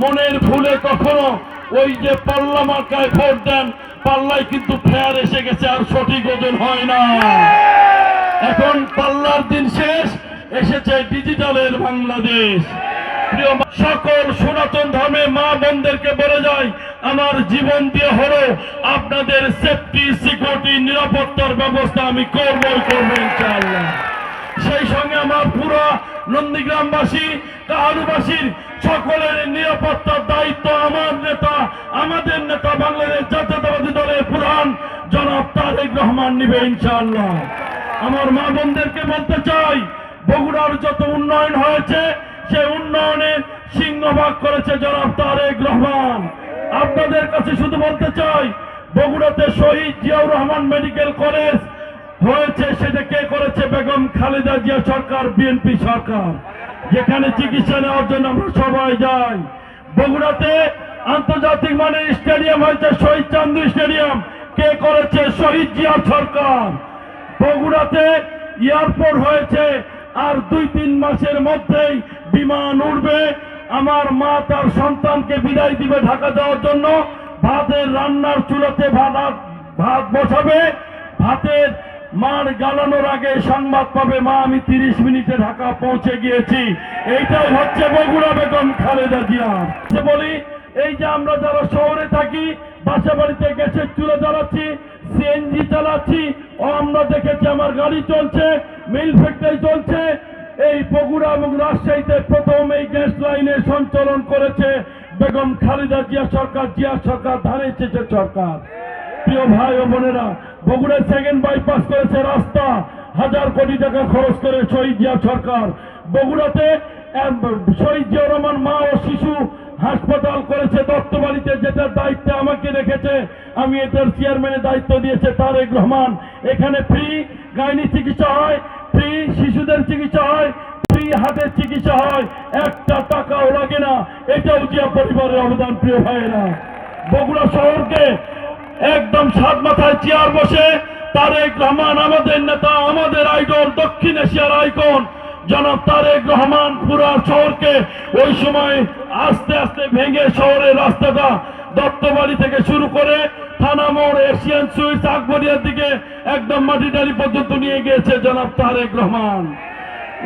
মনের ভুলে কখনো ওই যে পাল্লা মার্কায় ভোট দেন, পাল্লায় কিন্তু ফেয়ার এসে গেছে আর সঠিক ওজন হয় না। এখন পাল্লার দিন শেষ, এসেছে ডিজিটালের বাংলাদেশ। প্রিয় সকল সনাতন ধর্মে মা বোনদেরকে বলে যায় আমার জীবন দিয়ে হলো আপনাদের সেফটি সিকিউরিটি নিরাপত্তার ব্যবস্থা আমি করবই করব ইনশাআল্লাহ। সেই সঙ্গে আমার পুরো নন্দীগ্রামবাসী কাহালুবাসীর সকলের নিরাপত্তার দায়িত্ব আমার নেতা, আমাদের নেতা বাংলাদেশ জাতীয়তাবাদী দলের প্রধান জনাব তারেক রহমান নিবে ইনশাআল্লাহ। আমার মা বোনদেরকে বলতে চাই, বগুড়ার যত উন্নয়ন হয়েছে, সে উন্নয়নের সিংহভাগ করেছে জনাব তারেক রহমান। আপনাদের কাছে শুধু বলতে চাই, বগুড়াতে শহীদ জিয়াউর রহমান মেডিকেল কলেজ হয়েছে সেটা কে করেছে বেগম খালেদা জিয়া সরকার, বিএনপি সরকার। যেখানে চিকিৎসা নেওয়ার জন্য আমরা সবাই যাই। বগুড়াতে আন্তর্জাতিক মানের স্টেডিয়াম হয়েছে, শহীদ চান্দু স্টেডিয়াম। কে করেছে? শহীদ জিয়া সরকার। বগুড়াতে এয়ারপোর্ট হয়েছে, আর দুই তিন মাসের মধ্যেই বিমান উঠবে আমার মা তার সন্তানকে বিদায় দিবে ঢাকা যাওয়ার জন্য। ভাতের রান্নার চুলাতে ভাত ভাত বসাবে। ভাতের মার গালানোর আগে সংবাদ পাবে, মা, আমি তিরিশ মিনিটে ঢাকা পৌঁছে গিয়েছি। এইটাই হচ্ছে বগুড়া বেগম খালেদা জিয়া। বলি, এই যে আমরা যারা শহরে থাকি, বাসা বাড়িতে গ্যাসের চুলা জ্বালাচ্ছি, সিএনজি চালাচ্ছি, ও আমরা দেখেছি আমার গাড়ি চলছে, মিল ফ্যাক্টরি চলছে। এই বগুড়া এবং রাজশাহীতে প্রথম এই গ্যাস লাইনে সঞ্চালন করেছে বেগম খালেদা জিয়া সরকার জিয়া সরকার, ধানের চেচে সরকার। প্রিয় ভাই ও বোনেরা বগুড়ায় সেকেন্ড বাইপাস করেছে রাস্তা। হাজার কোটি টাকা খরচ করে শহীদ জিয়া সরকার। বগুড়াতে শহীদ জিয়া রহমান মা ও শিশু হাসপাতাল করেছে, দত্তবাড়িতে যেটার দায়িত্ব আমাকে রেখেছে, আমি এটার চেয়ারম্যানের দায়িত্ব দিয়েছে তারেক রহমান। এখানে ফ্রি গাইনি চিকিৎসা হয় ফ্রি শিশুদের চিকিৎসা হয় ফ্রি হার্টের চিকিৎসা হয়। একটা টাকাও লাগে না। এটাও জিয়া পরিবারের অবদান, প্রিয় ভাইয়েরা। বগুড়া শহরকে একদম সাত মাথায় চেয়ার বসে, তারেক রহমান আমাদের নেতা, আমাদের আইডল, দক্ষিণ এশিয়ার আইকন। জনাব তারেক রহমান পুরা শহরকে ওই সময় আস্তে আস্তে ভেঙে শহরের রাস্তাটা দত্তবাড়ি থেকে শুরু করে থানা মোড়, এশিয়ান সুইটস, আকবরিয়ার দিকে একদম মাটিডালি পর্যন্ত নিয়ে গিয়েছে জনাব তারেক রহমান।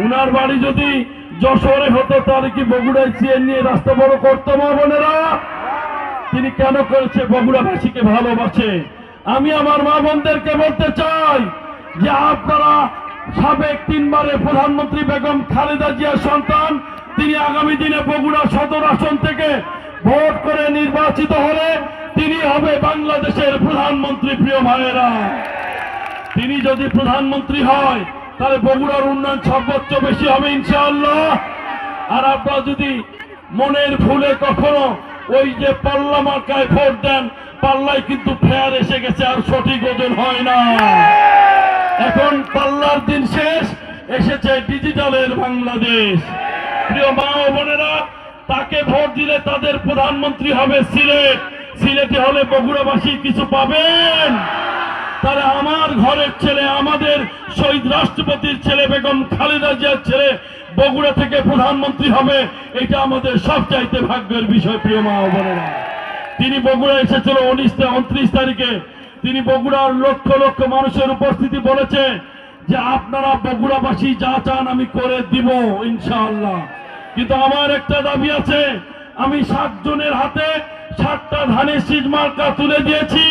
উনার বাড়ি যদি যশোরে হতো, তাহলে কি বগুড়ায় চেয়ে নিয়ে রাস্তা বড় করতো, মা বোনেরা? তিনি কেন করেছে বগুড়াবাসীকে ভালোবাসে? আমি আমার মা বোনদেরকে বলতে চাই যে আপনারা সাবেক তিনবারের প্রধানমন্ত্রী বেগম খালেদা জিয়ার সন্তান, তিনি আগামী দিনে বগুড়া সদর আসন থেকে ভোট করে নির্বাচিত হলে তিনি হবে বাংলাদেশের প্রধানমন্ত্রী প্রিয় ভাইয়েরা তিনি যদি প্রধানমন্ত্রী হয়, তাহলে বগুড়ার উন্নয়ন সর্বোচ্চ বেশি হবে ইনশাআল্লাহ। আর আপনারা যদি মনের ভুলে কখনো ওই যে পাল্লা মার্কায় ভোট দেন, পাল্লায় কিন্তু ফেয়ার এসে গেছে আর সঠিক ওজন হয় না। এখন পাল্লার দিন শেষ, এসেছে ডিজিটালের বাংলাদেশ। প্রিয় মা ও বোনেরা, তাকে ভোট দিলে তাদের প্রধানমন্ত্রী হবে সিলেট। সিলেটে হলে বগুড়াবাসী কিছু পাবেন। তাহলে আমার ঘরের ছেলে, আমাদের শহীদ রাষ্ট্রপতির ছেলে বেগম খালেদা জিয়ার ছেলে বগুড়া থেকে প্রধানমন্ত্রী হবে, এটা আমাদের সবচাইতে ভাগ্যের বিষয়, প্রিয় মা বোনেরা। তিনি বগুড়া এসেছিল উনিশ উনত্রিশ তারিখে। তিনি বগুড়ার লক্ষ লক্ষ মানুষের উপস্থিতি বলেছে যে, আপনারা বগুড়াবাসী যা চান আমি করে দিব, ইনশাআল্লাহ। কিন্তু আমার একটা দাবি আছে, আমি সাতজনের হাতে সাতটা ধানের শীষ মার্কা তুলে দিয়েছি।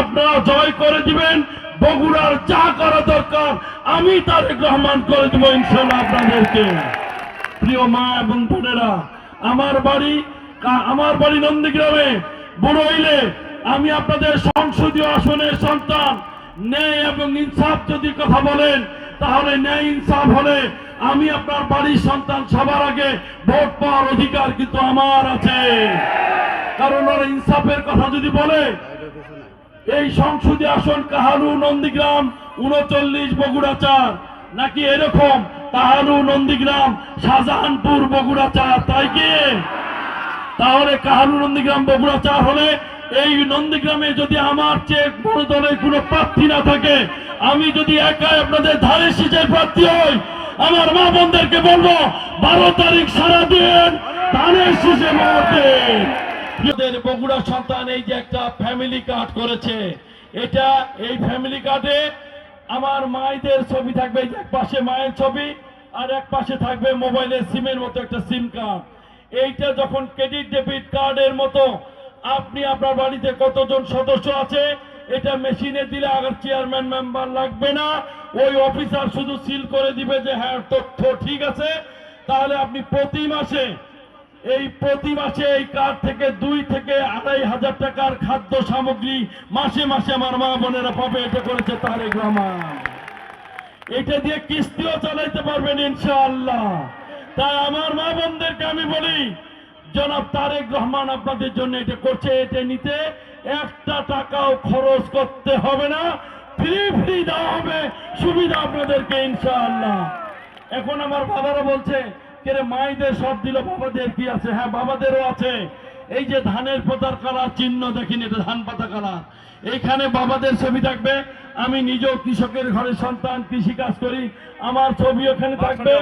আপনারা জয় করে দিবেন বগুড়ার যা করা দরকার, আমি তারেক রহমান করে দিব ইনশাল্লাহ আপনাদেরকে। প্রিয় মা এবং বোনেরা, আমার বাড়ি আমার বাড়ি নন্দীগ্রামে বড় হইলে আমি আপনাদের সংসদীয় আসনের সন্তান। ন্যায় এবং ইনসাফ যদি কথা বলেন, তাহলে ন্যায় ইনসাফ হলে আমি আপনার বাড়ির সন্তান সবার আগে ভোট পাওয়ার অধিকার কিন্তু আমার আছে। কারণ ওরা ইনসাফের কথা যদি বলে এই সংসদীয় আসন কাহালু নন্দীগ্রাম, উনচল্লিশ বগুড়া চার নাকি এরকম? কাহালু নন্দীগ্রাম, শাহজাহানপুর বগুড়া চার তাই কি? তাহলে কাহালু নন্দীগ্রাম বগুড়া চার হলে এই নন্দীগ্রামে যদি আমার চেয়ে বড় দলের কোনো প্রার্থী না থাকে, আমি যদি একাই আপনাদের ধারে শীষের প্রার্থী হই, আমার মা বোনদেরকে বলব, বারো তারিখ সারা দিন ধানের শীষে আমাদের বগুড়া সন্তান এই যে একটা ফ্যামিলি কার্ড করেছে, এটা এই ফ্যামিলি কার্ডে আমার মায়েদের ছবি থাকবে এক পাশে মায়ের ছবি আর এক পাশে থাকবে মোবাইলের সিমের মতো একটা সিম কার্ড এইটা যখন ক্রেডিট ডেবিট কার্ডের মতো আপনি আপনার বাড়িতে কতজন সদস্য আছে, এটা মেশিনে দিলে আগার চেয়ারম্যান মেম্বার লাগবে না। ওই অফিসার শুধু সিল করে দিবে যে হ্যাঁ তথ্য ঠিক আছে। তাহলে আপনি প্রতি মাসে এই প্রতি মাসে এই কার্ড থেকে দুই থেকে আড়াই হাজার টাকার খাদ্য সামগ্রী মাসে মাসে আমার মা বোনেরা পাবে, এটা করেছে তারেক রহমান। এটা দিয়ে কিস্তিও চালাইতে পারবেন ইনশাআল্লাহ। তাই আমার মা বোনদেরকে আমি বলি, জনাব তারেক রহমান আপনাদের জন্য এটা করছে, এটা নিতে একটা টাকাও খরচ করতে হবে না, ফ্রি ফ্রি দেওয়া হবে, সুবিধা আপনাদেরকে ইনশাআল্লাহ। এখন আমার বাবারা বলছে কেরে মাইদের সব দিল বাবাদের কি আছে? হ্যাঁ বাবাদেরও আছে। এই যে ধানের পাতার কালার চিহ্ন দেখিন এটা ধান পাতা কালার। এইখানে বাবাদের ছবি থাকবে। আমি নিজেও কৃষকের ঘরের সন্তান কৃষি কাজ করি। আমার ছবি ওখানে থাকবে।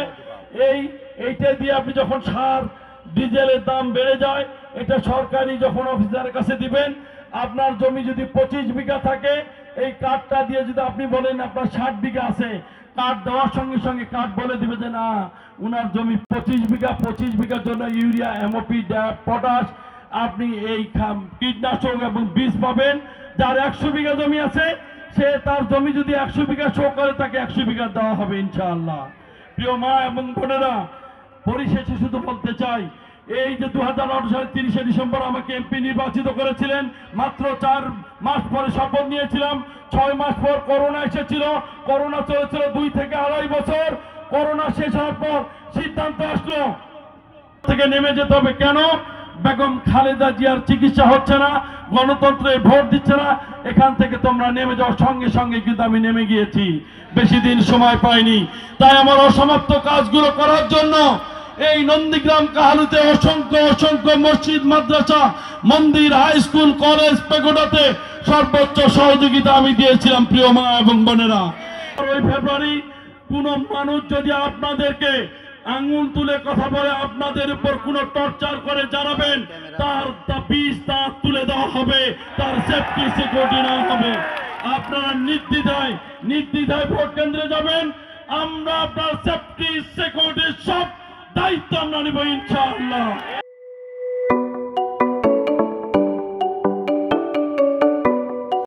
এই এইটা দিয়ে আপনি যখন সার ডিজেলের দাম বেড়ে যায় এটা সরকারি যখন অফিসারের কাছে দিবেন আপনার জমি যদি পঁচিশ বিঘা থাকে এই কার্ডটা দিয়ে যদি আপনি বলেন আপনার ষাট বিঘা আছে, কার্ড দেওয়ার সঙ্গে সঙ্গে কার্ড বলে দিবে যে না, উনার জমি পঁচিশ বিঘা, পঁচিশ বিঘার জন্য ইউরিয়া, এমওপি পটাশ, আপনি এই কীটনাশক এবং বীজ পাবেন। যার একশো বিঘা জমি আছে, সে তার জমি যদি একশো বিঘা শো করে, তাকে একশো বিঘা দেওয়া হবে ইনশাআল্লাহ। প্রিয় মা এবং বোনেরা, পরিশেষে শুধু বলতে চাই এই যে দু হাজার সালের তিরিশে ডিসেম্বর আমাকে এমপি নির্বাচিত করেছিলেন, মাত্র চার মাস পরে শপথ নিয়েছিলাম। ছয় মাস পর করোনা এসেছিল। করোনা চলেছিল দুই থেকে আড়াই বছর। করোনা শেষ হওয়ার পর সিদ্ধান্ত আসলো। থেকে নেমে যেতে হবে কেন? বেগম খালেদা জিয়ার চিকিৎসা হচ্ছে না, গণতন্ত্রে ভোট দিচ্ছে না। এখান থেকে তোমরা নেমে যাওয়ার সঙ্গে সঙ্গে কিন্তু আমি নেমে গিয়েছি। বেশি দিন সময় পাইনি। তাই আমার অসমাপ্ত কাজগুলো করার জন্য এই নন্দীগ্রাম কাহালুতে অসংখ্য অসংখ্য মসজিদ, মাদ্রাসা, মন্দির হাই স্কুল কলেজ পেগোটাতে সর্বোচ্চ সহযোগিতা আমি দিয়েছিলাম প্রিয় মা এবং বোনেরা। ফেব্রুয়ারি কোন মানুষ যদি আপনাদেরকে আঙ্গুল তুলে কথা বলে আপনাদের উপর কোন টর্চার করে জানাবেন, তার বিষ দাঁত তুলে দেওয়া হবে, তার সেফটি সিকিউরিটি নেওয়া হবে। আপনারা নির্দ্বিধায় নির্দ্বিধায় ভোট কেন্দ্রে যাবেন, আমরা আপনার সেফটি সিকিউরিটি সব দায়িত্ব আমরা নিব ইনশাআল্লাহ।